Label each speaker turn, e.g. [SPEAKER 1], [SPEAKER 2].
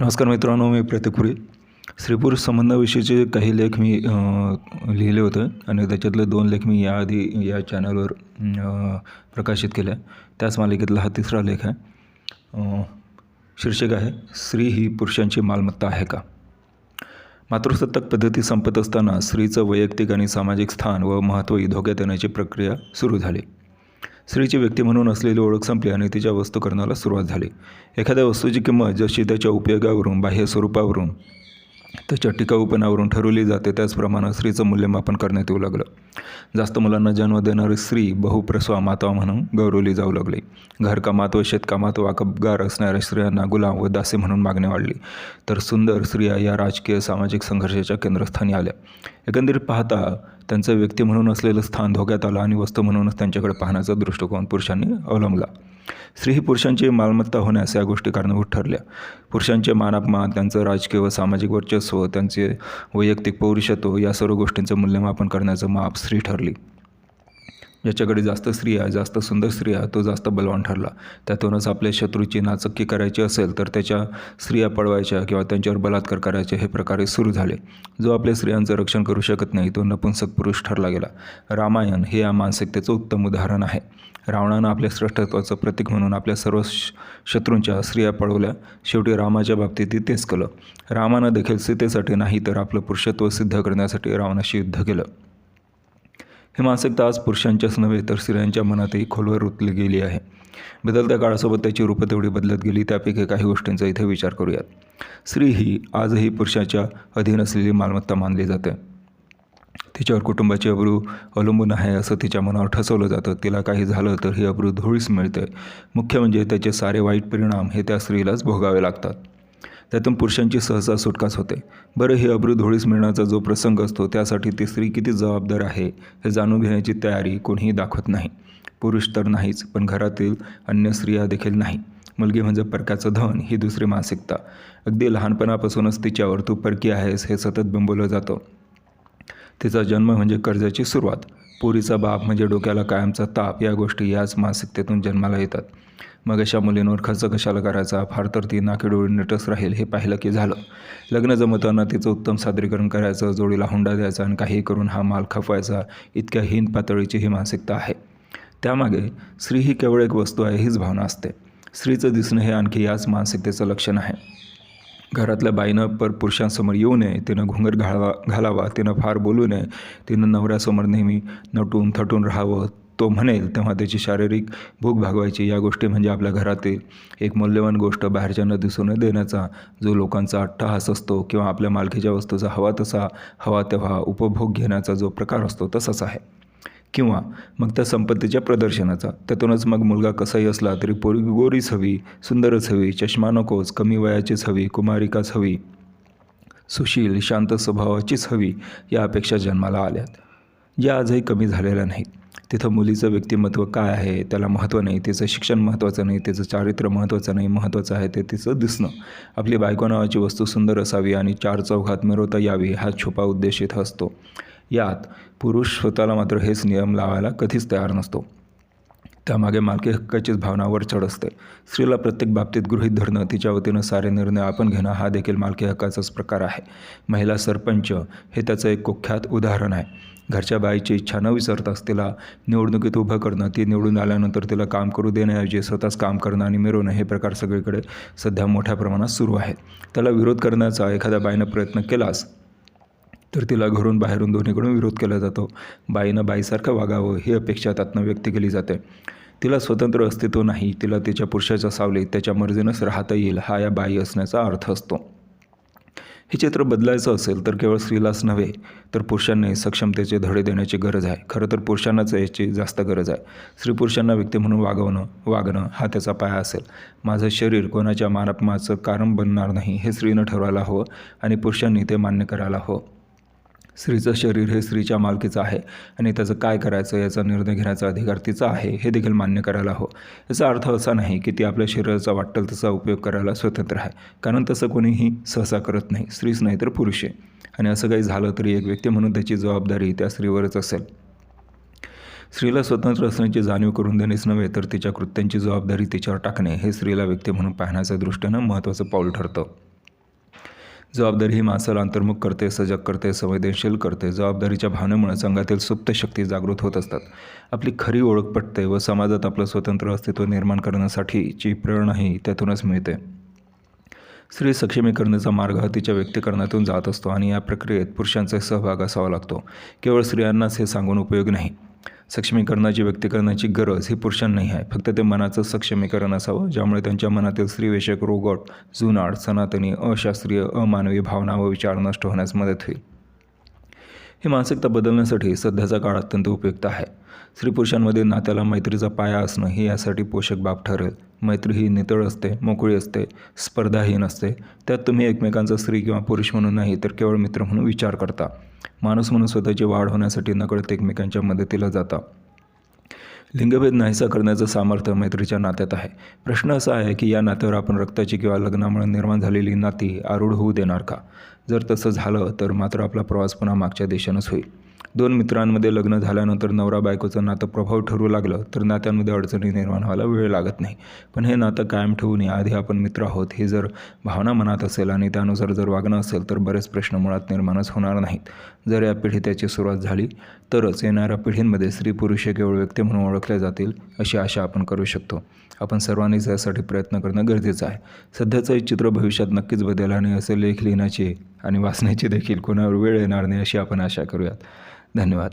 [SPEAKER 1] नमस्कार मित्रांनो मी प्रतिपुरी स्त्री पुरुष संबंधाविषयीचे काही लेख मी लिहिले होते आणि त्याच्यातले दोन लेख मी याआधी या चॅनलवर प्रकाशित केले. त्याच मालिकेतला हा तिसरा लेख आहे. शीर्षक आहे स्त्री ही पुरुषांची मालमत्ता आहे का? मातृसत्ताक पद्धती संपत असताना स्त्रीचं वैयक्तिक आणि सामाजिक स्थान व महत्त्व ही धोक्यात येण्याची प्रक्रिया सुरू झाली. स्त्रीची व्यक्ती म्हणून असलेली ओळख संपली आणि तिच्या वस्तूकरणाला सुरुवात झाली. एखाद्या वस्तूची किंमत जशी त्याच्या उपयोगावरून बाह्य स्वरूपावरून त्याच्या टिकाऊपणावरून ठरवली जाते त्याचप्रमाणे स्त्रीचं मूल्यमापन करण्यात येऊ लागलं. जास्त मुलांना जन्म देणारी स्त्री बहुप्रसवा माता म्हणून गौरवली जाऊ लागली. घरकामात व शेतकामात वाकबगार असणाऱ्या स्त्रियांना गुलाम व दासी म्हणून मागणी वाढली. तर सुंदर स्त्रिया या राजकीय सामाजिक संघर्षाच्या केंद्रस्थानी आल्या. एकंदरीत पाहता त्यांचं व्यक्ती म्हणून असलेलं स्थान धोक्यात आलं आणि वस्तू म्हणूनच त्यांच्याकडे पाहण्याचा दृष्टिकोन पुरुषांनी अवलंबला. स्त्री ही पुरुषांची मालमत्ता होण्यास या गोष्टी कारणीभूत ठरल्या. पुरुषांचे मानापमान त्यांचं राजकीय व सामाजिक वर्चस्व त्यांचे वैयक्तिक पौरुषत्व या सर्व गोष्टींचं मूल्यमापन करण्याचं माप स्त्री ठरली. ज्याच्याकडे जास्त स्त्रिया जास्त सुंदर स्त्रिया तो जास्त बलवान ठरला. त्यातूनच आपल्या शत्रूची नाचक्की करायची असेल तर त्याच्या स्त्रिया पळवायच्या किंवा त्यांच्यावर बलात्कार करायचे हे प्रकारे सुरू झाले. जो आपल्या स्त्रियांचं रक्षण करू शकत नाही तो नपुंसक पुरुष ठरला गेला. रामायण हे या मानसिकतेचं उत्तम उदाहरण आहे. रावणानं आपल्या श्रेष्ठत्वाचं प्रतीक म्हणून आपल्या सर्व श- शत्रूंच्या स्त्रिया पळवल्या. शेवटी रामाच्या बाबतीतही तेच केलं. रामानं देखील सीतेसाठी नाही तर आपलं पुरुषत्व सिद्ध करण्यासाठी रावणाशी युद्ध केलं. ही मानसिकता आज पुरुषांच्याच नव्हे तर स्त्रियांच्या मनातही खोलवर रुतली गेली आहे. बदलत्या काळासोबत त्याची रूपं तेवढी बदलत गेली त्यापैकी काही गोष्टींचा इथे विचार करूयात. स्त्री ही आजही पुरुषाच्या अधीन असलेली मालमत्ता मानली जाते. तिच्यावर कुटुंबाची अब्रू अवलंबून आहे असं तिच्या मनावर ठसवलं जातं. तिला काही झालं तर ही अब्रू धुळीस मिळते. मुख्य म्हणजे त्याचे सारे वाईट परिणाम हे त्या स्त्रीलाच भोगावे लागतात. त्यातून पुरुषांची सहसा सुटकाच होते. बरं ही अब्रू धोळीस मिळण्याचा जो प्रसंग असतो त्यासाठी ती स्त्री किती जबाबदार आहे हे जाणून घेण्याची तयारी कोणीही दाखवत नाही. पुरुष तर नाहीच पण घरातील अन्य स्त्रिया देखील नाही. मुलगी म्हणजे परक्याचं धन ही दुसरी मानसिकता अगदी लहानपणापासूनच तिच्यावर तू परकी आहेस हे सतत बिंबवलं जातं. तिचा जन्म म्हणजे कर्जाची सुरुवात. पुरीचा बाप म्हणजे डोक्याला कायमचा ताप या गोष्टी याच मानसिकतेतून जन्माला येतात. मग अशा मुलींवर खर्च कशाला करायचा? फार तर ती नाकेडोळी नटस राहील हे पाहिलं की झालं. लग्न जमताना तिचं उत्तम सादरीकरण करायचं जोडीला हुंडा द्यायचा आणि काही करून हा माल खपवायचा इतक्या हीन पातळीची ही मानसिकता आहे. त्यामागे स्त्री ही केवळ एक वस्तू आहे हीच भावना असते. स्त्रीचं दिसणं हे आणखी याच मानसिकतेचं लक्षण आहे. घरातल्या बाईनं पर पुरुषांसमोर येऊ नये तिनं घुंगर घालावा घालावा तिनं फार बोलू नये तिनं नवऱ्यासमोर नेहमी नटून थटून राहावं तो म्हणेल तेव्हा त्याची शारीरिक भूक भागवायची. या गोष्टी म्हणजे आपल्या घरातील एक मौल्यवान गोष्ट बाहेरच्यांना दिसू न देण्याचा जो लोकांचा अट्टहास असतो किंवा आपल्या मालकीच्या वस्तूचा हवा तसा हवा तेव्हा उपभोग घेण्याचा जो प्रकार असतो तसाच आहे. किंवा मग त्या संपत्तीच्या प्रदर्शनाचा. त्यातूनच मग मुलगा कसाही असला तरी पोरी गोरीच हवी सुंदरच हवी चष्मा नकोच कमी वयाचीच हवी कुमारिकाच हवी सुशील शांत स्वभावाचीच हवी या अपेक्षा जन्माला आल्यात. ज्या आजही कमी झालेल्या नाहीत. तिथं मुलीचं व्यक्तिमत्व काय आहे त्याला महत्त्व नाही तिचं शिक्षण महत्त्वाचं नाही तिचं चारित्र्य महत्त्वाचं नाही महत्त्वाचं आहे ते तिचं दिसणं. आपली बायको नावाची वस्तू सुंदर असावी आणि चार चौघात मिरवता यावी हा छुपा उद्देश इथं असतो. यात पुरुष स्वतःला मात्र हेच नियम लावायला कधीच तयार नसतो. त्यामागे मालकी हक्काचीच भावना वर चढ असते. स्त्रीला प्रत्येक बाबतीत गृहीत धरणं तिच्या वतीनं सारे निर्णय आपण घेणं हा देखील मालकी हक्काचाच प्रकार आहे. महिला सरपंच हे त्याचं एक कुख्यात उदाहरण आहे. घरच्या बाईची इच्छा न विसरताच तिला निवडणुकीत उभं करणं ती निवडून आल्यानंतर तिला काम करू देण्याऐवजी स्वतःच काम करणं आणि मिरवणं हे प्रकार सगळीकडे सध्या मोठ्या प्रमाणात सुरू आहेत त्याला विरोध करण्याचा एखाद्या बाईनं प्रयत्न केलास तर तिला घरून बाहेरून दोन्हीकडून विरोध केला जातो. बाईनं बाईसारखं वागावं ही अपेक्षा त्यातनं व्यक्त केली जाते. तिला स्वतंत्र अस्तित्व नाही तिला तिच्या पुरुषाच्या सावलीत त्याच्या मर्जीनंच राहता येईल हा या बाई असण्याचा अर्थ असतो. हे चित्र बदलायचं असेल तर केवळ स्त्रीलाच नव्हे तर पुरुषांनी सक्षमतेचे धडे देण्याची गरज आहे. खरं तर पुरुषांनाच याची जास्त गरज आहे. स्त्री पुरुषांना व्यक्ती म्हणून वागवणं वागणं हा त्याचा पाया असेल. माझं शरीर कोणाच्या मानपमाचं कारण बनणार नाही हे स्त्रीनं ठरवायला हवं आणि पुरुषांनी ते मान्य करायला हवं. स्त्रीचं शरीर हे स्त्रीच्या मालकीचं आहे आणि त्याचं काय करायचं याचा निर्णय घेण्याचा अधिकार तिचा आहे हे देखील मान्य करायला हवं. याचा अर्थ असा नाही की ती आपल्या शरीराचा वाटेल तसा उपयोग करायला स्वतंत्र आहे कारण तसं कोणीही सहसा करत नाही स्त्रीच नाही तर पुरुष आहे. आणि असं काही झालं तरी एक व्यक्ती म्हणून त्याची जबाबदारी त्या स्त्रीवरच असेल. स्त्रीला स्वतंत्र असण्याची जाणीव करून देणेच नव्हे तर तिच्या कृत्यांची जबाबदारी तिच्यावर टाकणे हे स्त्रीला व्यक्ती म्हणून पाहण्याच्या दृष्टीनं महत्त्वाचं पाऊल ठरतं. जबाबदारी ही माणसाला अंतर्मुख करते सजग करते संवेदनशील करते. जबाबदारीच्या भावनेमुळे संघातील सुप्त शक्ती जागृत होत असतात. आपली खरी ओळख पटते व समाजात आपलं स्वतंत्र अस्तित्व निर्माण करण्यासाठीची प्रेरणाही त्यातूनच मिळते. स्त्री सक्षमीकरणाचा मार्ग हा तिच्या व्यक्तीकरणातून जात असतो आणि या प्रक्रियेत पुरुषांचा सहभाग असावा लागतो. केवळ स्त्रियांनाच हे सांगून उपयोग नाही. सक्षमीकरणाची व्यक्तीकरणाची गरज ही पुरुषांनाही आहे. फक्त ते मनाचं सक्षमीकरण असावं ज्यामुळे त्यांच्या मनातील स्त्रीवेषक रोगट जुनाड सनातनी अशास्त्रीय अमानवी भावना व विचार नष्ट होण्यास मदत होईल. ही मानसिकता बदलण्यासाठी सध्याचा काळ अत्यंत उपयुक्त आहे. स्त्री पुरुषांमध्ये नात्याला मैत्रीचा पाया असणं ही यासाठी पोषक बाब ठरेल. मैत्री ही नितळ असते मोकळी असते स्पर्धाहीन असते. त्यात तुम्ही एकमेकांचा स्त्री किंवा पुरुष म्हणून नाही तर केवळ मित्र म्हणून विचार करता. माणूस म्हणून स्वतःची वाढ होण्यासाठी नकळत एकमेकांच्या मदतीला जाता. लिंगभेद नाहीसा करण्याचं सामर्थ्य मैत्रीच्या नात्यात आहे. प्रश्न असा आहे की या नात्यावर आपण रक्ताची किंवा लग्नामुळे निर्माण झालेली नाती आरूढ होऊ देणार का? जर तसं झालं तर मात्र आपला प्रवास पुन्हा मागच्या दिशेनंच होईल. दोन मित्रांमध्ये लग्न झाल्यानंतर नवरा बायकोचं नातं प्रभाव ठरू लागलं तर नात्यांमध्ये अडचणी निर्माण व्हायला वेळ लागत नाही. पण हे नातं कायम ठेवून आधी आपण मित्र आहोत हे जर भावना मनात असेल आणि त्यानुसार जर वागणं असेल तर बरेच प्रश्न मुळात निर्माणच होणार नाहीत. जर या पिढी त्याची सुरुवात झाली तरच येणाऱ्या पिढींमध्ये स्त्री पुरुष हे केवळ व्यक्ती म्हणून ओळखले जातील अशी आशा आपण करू शकतो. आपण सर्वांनीच यासाठी प्रयत्न करणं गरजेचं आहे. सध्याचं हे चित्र भविष्यात नक्कीच बदल आणि असे लेख लिहिण्याचे आणि वाचण्याची देखील कोणावर वेळ येणार नाही अशी आपण आशा करूयात. धन्यवाद.